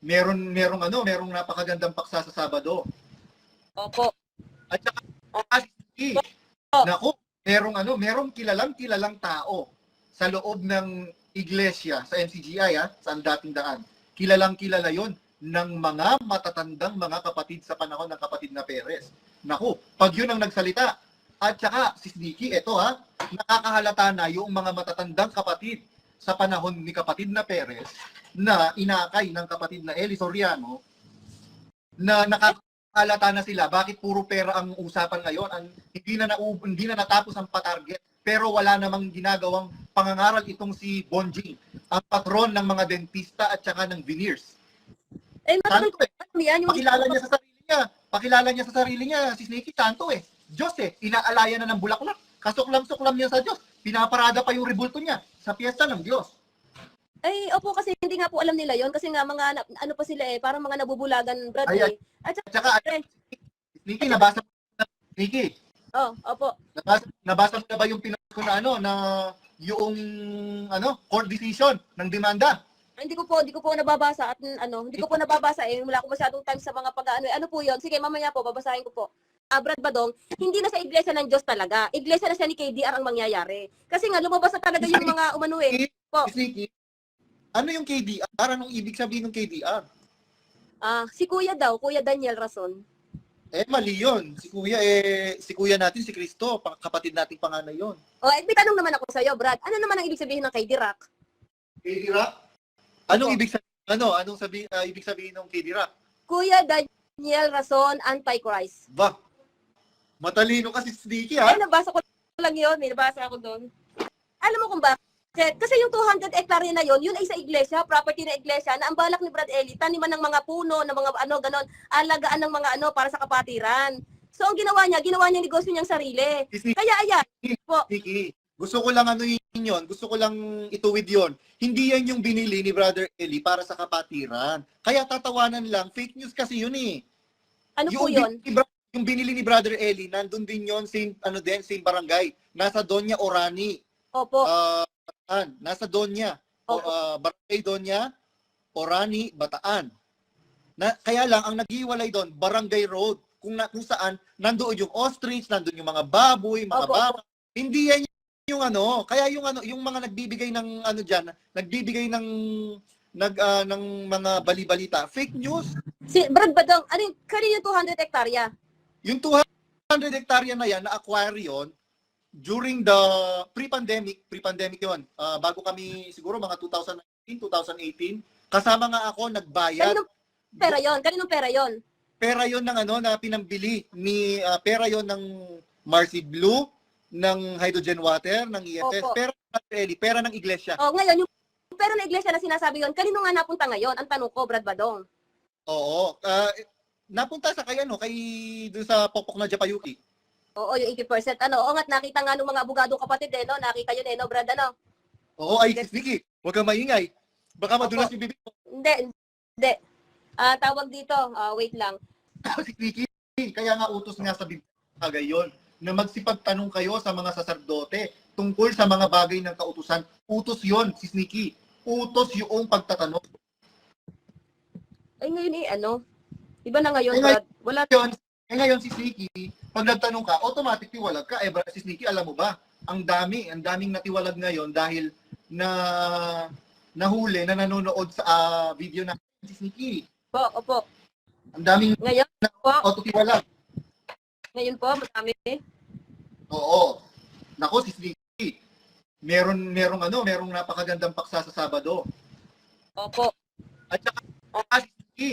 meron merong ano, merong napakagandang paksa sa Sabado. Opo. At saka Oh. naku, merong ano, merong kilalang kilalang tao sa loob ng iglesia sa NCGI ha, sa dating daan. Kilalang kilala 'yon ng mga matatandang mga kapatid sa panahon ng kapatid na Perez. Naku, pag yun ang nagsalita, at saka si Nikki, eto ha, nakakahalata na yung mga matatandang kapatid sa panahon ni kapatid na Perez na inakay ng kapatid na Eli Soriano na nakakahalata na sila. Bakit puro pera ang usapan ngayon? Ang hindi na nau, hindi na natapos ang patarget pero wala namang ginagawang pangangaral itong si Bonjing ang patron ng mga dentista at saka ng veneers. Eh, Santo eh. yan. Yung pakilala niya sa sarili niya. Pakilala niya sa sarili niya si Snakey Santo eh. Diyos eh inaalaya na ng bulaklak. Kasuklam-suklam niya sa Diyos. Pinaparada pa yung rebulto niya sa piyesta ng Diyos Ay, opo, kasi hindi nga po alam nila yon Kasi nga, mga, na- ano pa sila eh, parang mga nabubulagan, Brad Ayan. eh. At saka, at saka eh, Nikki nabasa Nikki oh, opo. Nabasa, nabasa mo na ba yung pinost ko na ano na yung ano court decision ng demanda? Hindi ko po, hindi ko po nababasa at mm, ano, hindi ko po nababasa eh. Wala ko masyadong time sa mga pag-ano. eh. Ano po 'yon? Sige, mamaya po babasahin ko po. Ah, Brad Badong, hindi na sa iglesia ng Diyos talaga. Iglesia na siya ni KDR ang mangyayari. Kasi nga lumabas na talaga yung mga umano eh. Po. Ano yung KDR? Anong ibig sabihin ng KDR? Ah, si Kuya daw, Kuya Daniel Rason. Eh mali yun. Si kuya eh si kuya natin si Kristo, pang- kapatid nating panganay yon. O, eh, may tanong naman ako sa iyo, Brad. Ano naman ang ibig sabihin ng KD Rock? Anong Opo. ibig sabihin ano? Anong sabi ah, ibig sabihin ng KDR? Kuya Daniel Rason, Antichrist. Ba. Matalino kasi si Nikki Ay, ha. nabasa ko lang yun. May nabasa ako doon. Alam mo kung bakit? Kasi yung 200 hectare na yon, yun ay sa iglesia, property na iglesia, na ang balak ni Brad Eli, taniman ng mga puno, ng mga ano, ganon, alagaan ng mga ano, para sa kapatiran. So, ang ginawa niya, ginawa niya negosyo niyang sarili. Si Kaya, ayan, po, Nikki, gusto ko lang ano yun, gusto ko lang ituwid yon. Hindi yan yung binili ni Brother Eli para sa kapatiran. Kaya tatawanan lang, fake news kasi yun eh. ano po yung, yun? binili ni yung binili ni Brother Eli, nandun din yon same, ano din, same barangay. Nasa Donya Orani. Opo, Ah, Bataan. Nasa Donya. O, Opo. ah, barangay Donya, Orani, Bataan. Na, kaya lang, ang naghiwalay doon, Barangay Road. Kung, na, kung saan, nandoon yung ostrich, nandoon yung mga baboy, mga Opo, baka. Hindi yan yung ano, kaya yung ano, yung mga nagbibigay ng ano diyan, nagbibigay ng nag ah, ng mga bali-balita, fake news. si Brad Badong, ano yung, kanino yung 200 hektarya? Yung 200 hektarya na yan, na-acquire yun, during the pre-pandemic, pre-pandemic yun, ah, bago kami siguro mga 2019, 2018, kasama nga ako nagbayad. Kaninong pera yon? Kaninong pera yon? Pera yon ng ano na pinambili ni ah, pera yon ng Marcy Blue, ng Hydrogen Water, ng EFS, Opo. pera ng Eli, pera ng iglesia. Oh, ngayon, yung pera na iglesia na sinasabi yon, kanino nga napunta ngayon? Ang tanong ko, Brad Badong. Oo. ah, napunta sa kay ano, kay doon sa Popok na Japayuki. Oo, yung 80%. Ano, o nga't nakita nga nung mga abogado kapatid eh, no? Nakita yun eh, no, Brad, ano? Oo, ay, Vicky, huwag kang maingay. Baka madulas yung bibig mo. Hindi, hindi. Ah, tawag dito, ah, wait lang. si Vicky, kaya nga utos nga sa Biblia bagay yun, na magsipagtanong kayo sa mga saserdote tungkol sa mga bagay ng kautusan. Utos yon si Sneaky. Utos yung pagtatanong. Ay, ngayon eh, ano? Iba na ngayon, Ay, ngayon- Brad. Wala, Ngayon, eh ngayon si Sneaky, pag nagtanong ka, automatic tiwalag ka. Eh, bra- si Sneaky, alam mo ba, ang dami, ang daming natiwalag ngayon dahil na nahuli na nanonood sa ah, video na si Sneaky. po, opo. Ang daming Ngayon po, autotiwalag. ngayon po, marami. Oo. Nako, si Sneaky. Meron, merong ano, merong napakagandang paksa sa Sabado. Opo. At saka, ah, si Sneaky.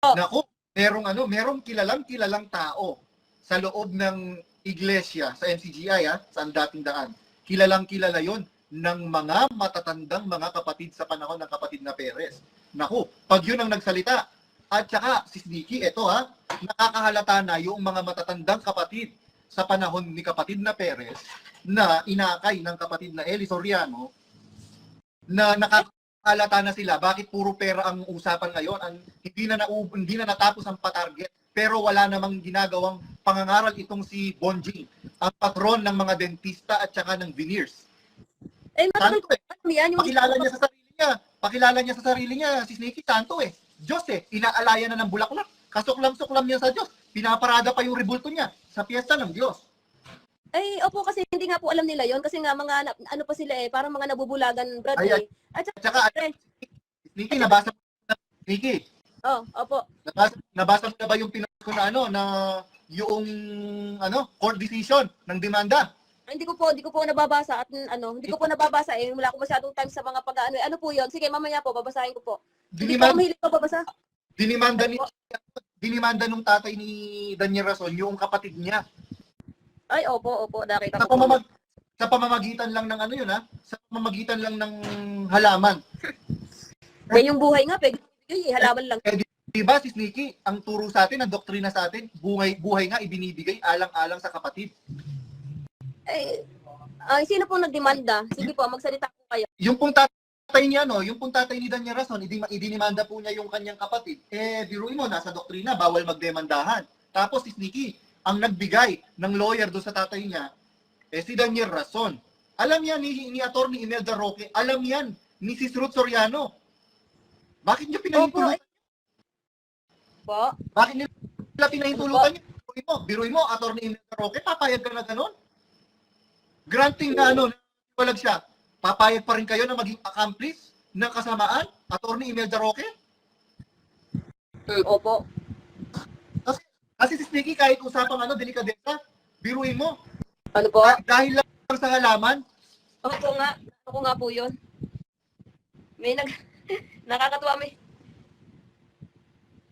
Oh. Nako, merong ano, merong kilalang kilalang tao sa loob ng iglesia sa NCGI ha, sa dating daan. Kilalang kilala yon ng mga matatandang mga kapatid sa panahon ng kapatid na Perez. Naku, pag yun ang nagsalita, at saka si Sneaky, eto ha, nakakahalata na yung mga matatandang kapatid sa panahon ni kapatid na Perez na inakay ng kapatid na Eli Soriano na nakakahalata na sila bakit puro pera ang usapan ngayon ang hindi na nau, hindi na natapos ang patarget pero wala namang ginagawang pangangaral itong si Bonjing ang patron ng mga dentista at saka ng veneers Eh, Santo eh. yan. Yung pakilala niya sa sarili niya pakilala niya sa sarili niya si Snakey Santo eh Diyos eh. Inaalaya na ng bulaklak. Kasuklam-suklam niya sa Diyos. Pinaparada pa yung rebulto niya sa piyesta ng Diyos. Ay, opo, kasi hindi nga po alam nila yon kasi nga mga, na- ano pa sila eh, parang mga nabubulagan, Brad Ayan. eh. At saka, At saka, eh, Nikki, nabasa Nikki, oh, opo. nabasa, nabasa mo na ba yung pinost ko na ano, na yung ano, court decision ng demanda? Hindi ko po, hindi ko po nababasa at mm, ano, hindi ko po nababasa eh. Wala ko masyadong time sa mga pag-ano. eh. Ano po 'yon? Sige, mamaya po babasahin ko po. Hindi po ako Dinimanda, mahilig po babasa. dinimanda ni dinimanda nung tatay ni Daniel Rason yung kapatid niya. Ay, opo, opo, nakita Sa ko po. pamamag sa pamamagitan lang ng ano yun ha? Sa pamamagitan lang ng halaman. Eh, yung buhay nga, pwede eh, halaman lang. Di ba, sis Nikki, ang turo sa atin, ang doktrina sa atin, buhay, buhay nga ibinibigay alang-alang sa kapatid. Eh, ay, sino po nagdemanda? Sige po, magsalita po kayo. Yung pong tatay niya, no, yung pong tatay ni Daniel Rason, idi- idinimanda po niya yung kanyang kapatid. Eh, biruin mo, nasa doktrina, bawal magdemandahan. Tapos, sis Nikki, ang nagbigay ng lawyer doon sa tatay niya, eh, si Daniel Rason. Alam yan ni, ni Atty. Imelda Roque, alam yan ni Sis Ruth Soriano. Bakit niyo pinahintulutan? Po, Bakit nila pinahintulutan niyo? Biruin mo, biruin mo, Atty. Imelda Roque, papayag ka na ganun? Granting na ano, walag siya, papayag pa rin kayo na maging accomplice ng kasamaan, Atty. Imelda Roque? opo. Kasi, si Sticky, kahit usapang ano, delikadesa, biruin mo. Ano po? Ah, dahil lang sa halaman, Opo nga. Ako nga po yun. May nag... Nakakatuwa may...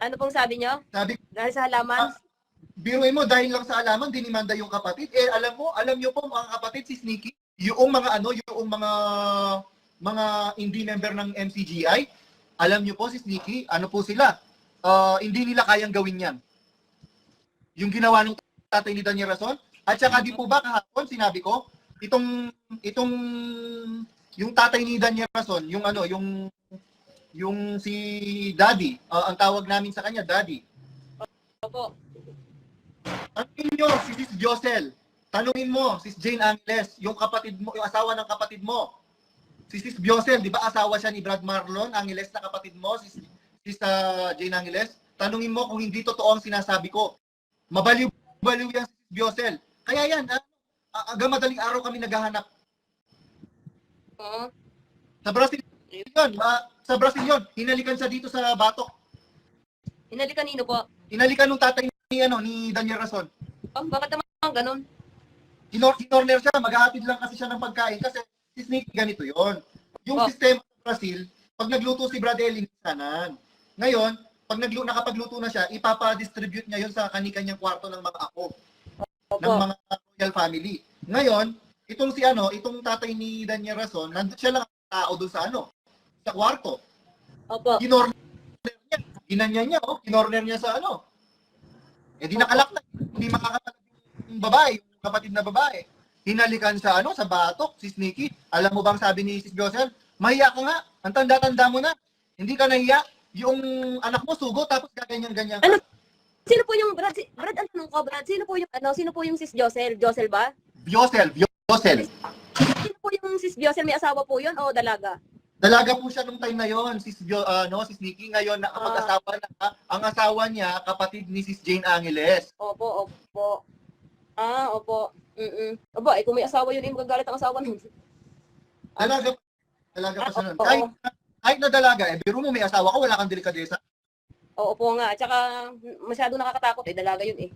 Ano pong sabi nyo? sabi Dahil sa halaman? biruin mo dahil lang sa alaman dinimanda yung kapatid. Eh alam mo, alam niyo po mga kapatid si Sneaky, yung mga ano, yung mga mga hindi member ng MCGI, alam niyo po si Sneaky, ano po sila? Ah, hindi nila kayang gawin 'yan. Yung ginawa ng tatay ni Daniel Rason, at saka di po ba kahapon sinabi ko, itong itong yung tatay ni Daniel Rason, yung ano, yung yung si Daddy, ah, ang tawag namin sa kanya Daddy. Opo. Tanungin nyo si Sis Josel. Tanungin mo si Jane Angeles, yung kapatid mo, yung asawa ng kapatid mo. Si Sis Josel, di ba asawa siya ni Brad Marlon, Angeles na kapatid mo, si Sis ah, Jane Angeles. Tanungin mo kung hindi totoo ang sinasabi ko. Mabaliw-baliw yan si Sis Josel. Kaya yan, ah, ah, hanggang madaling araw kami naghahanap. Oo. Sa Brazil yun, ah, sa Brazil yun, hinalikan siya dito sa Batok. Hinali kanino po? Hinalikan nung tatay ni, ano, ni Daniel Rason. Oh, bakit naman ganun? Kinor kinorner siya, maghahatid lang kasi siya ng pagkain kasi si Snake ganito yon. Yung Oh. sistema sa Brazil, pag nagluto si Brad Ellie, sanan. Ngayon, pag naglu nakapagluto na siya, ipapa-distribute niya yon sa kani-kanyang kwarto ng mga ako, ng Opo. mga royal family. Ngayon, itong si ano, itong tatay ni Daniel Rason, nandun siya lang ang tao doon sa ano, sa kwarto. Opo. Kinorner niya, ginanya niya, oh, kinorner niya sa ano. Eh di nakalak na, hindi makakatalab yung babae, yung kapatid na babae. Hinalikan sa ano, sa batok, si Sneaky. Alam mo bang sabi ni Sis Josel, mahiya ka nga, ang tanda-tanda mo na. Hindi ka nahiya, yung anak mo sugo, tapos gaganyan-ganyan. Ano? Sino po yung Brad? Si- Brad, ano ko, Brad? Sino po yung, ano, sino po yung sis Josel? Josel ba? Josel, Josel. Sino po yung sis Josel? May asawa po yun o dalaga? Dalaga po siya nung time na yon, si Jo, ano, si Sneaky ngayon nakapag-asawa na. Ang asawa niya kapatid ni Sis Jane Angeles. Opo, opo. Ah, opo. Mm-mm. Aba, eh, kung may asawa yun, eh, magagalit ang asawa nun. Dalaga dalaga pa siya nun. Oo. Kahit, kahit na dalaga, eh, biro mo may asawa ka, wala kang delikadesa. Oo po nga. At saka, masyado nakakatakot eh. Dalaga yun eh.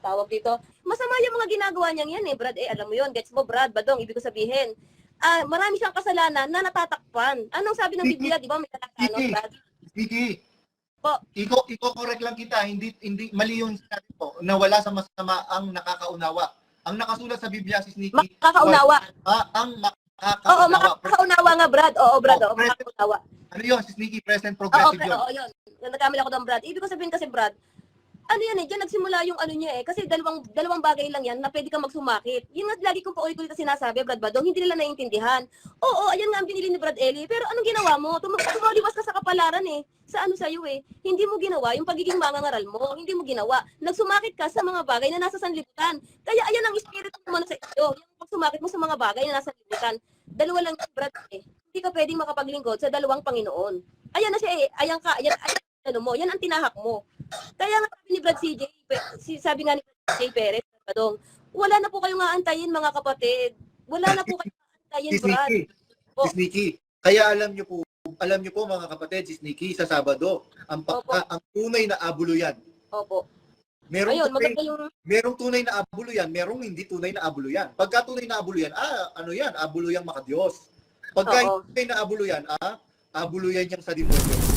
Tawag dito. Masama yung mga ginagawa niyang yan eh, Brad. Eh, alam mo yun. Gets mo, Brad. Badong, ibig ko sabihin. Ah, marami siyang kasalanan na natatakpan. Anong sabi ng Biblia, di ba? May ano, Hindi. Brad? Vicky, Po. iko iko correct lang kita, hindi hindi mali yung sinabi ko na wala sa masama ang nakakaunawa. Ang nakasulat sa Biblia si Nikki, Makakaunawa. ah, ang Oo, makakaunawa. nga, Brad. Oo, Brad. Oh, Oo, makakaunawa. ano yun? Si Nikki present Oo, progressive okay, yun. oo, yun. Nagkamali ako doon, Brad. Ibig ko sabihin kasi, Brad, ano yan eh, dyan nagsimula yung ano niya eh. Kasi dalawang dalawang bagay lang yan na pwede kang magsumakit. Yun nga lagi kong paulit-ulit na sinasabi, Brad Badong, hindi nila naiintindihan. Oo, ayan nga ang binili ni Brad Ellie, pero anong ginawa mo? Tum tumaliwas ka sa kapalaran eh. Sa ano sa'yo eh. Hindi mo ginawa yung pagiging mangangaral mo. Hindi mo ginawa. Nagsumakit ka sa mga bagay na nasa sanlibutan. Kaya ayan ang espiritu mo sa iyo. Yung pagsumakit mo sa mga bagay na nasa sanlibutan. Dalawa lang, Brad eh. Hindi ka pwedeng makapaglingkod sa dalawang Panginoon. Ayan na siya eh. Ayan ka. Ayan, ayan ano mo, yan ang tinahak mo. Kaya nga sabi ni Brad CJ, sabi nga ni Brad CJ Perez, Padong, wala na po kayong aantayin mga kapatid. Wala na po kayong aantayin, Brad. Po. Si Sneaky. Kaya alam niyo po, alam niyo po mga kapatid, si Sneaky sa Sabado, ang pagka, ang tunay na abulo yan. Opo. Merong Ayun, tunay, maganda yung, merong tunay na abulo yan, merong hindi tunay na abulo yan. Pagka tunay na abulo yan, ah, ano yan, abulo yang makadiyos. Pagka Oo. tunay na abulo yan, ah, abulo yan yung sa demonyo.